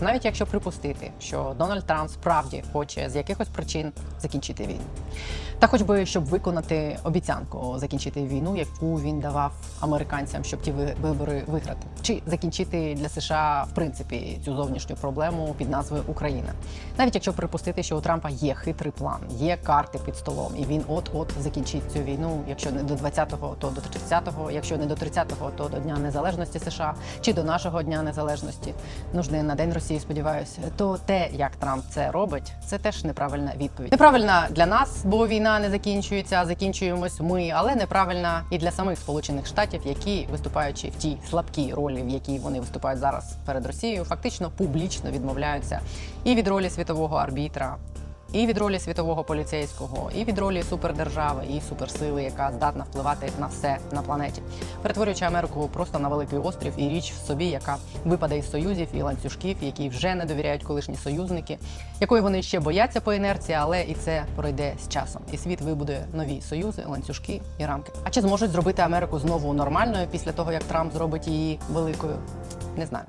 Навіть якщо припустити, що Дональд Трамп справді хоче з якихось причин закінчити війну, та хоч би щоб виконати обіцянку закінчити війну, яку він давав американцям, щоб ті вибори виграти, чи закінчити для США в принципі цю зовнішню проблему під назвою Україна, навіть якщо припустити, що у Трампа є хитрий план, є карти під столом, і він от-от закінчить цю війну, якщо не до 20-го, то до 30-го, якщо не до 30-го, то до Дня Незалежності США чи до нашого Дня Незалежності, ну ж не на День Росії, сподіваюся, то те, як Трамп це робить, це теж неправильна відповідь. Неправильна для нас, бо війна не закінчується, а закінчуємось ми, але неправильна і для самих Сполучених Штатів, які виступаючи в тій слабкій ролі, в якій вони виступають зараз перед Росією, фактично публічно відмовляються і від ролі світового арбітра. І від ролі світового поліцейського, і від ролі супердержави, і суперсили, яка здатна впливати на все на планеті, перетворюючи Америку просто на великий острів і річ в собі, яка випаде із союзів і ланцюжків, які вже не довіряють колишні союзники, якої вони ще бояться по інерції, але і це пройде з часом. І світ вибудує нові союзи, ланцюжки і рамки. А чи зможуть зробити Америку знову нормальною після того, як Трамп зробить її великою? Не знаю.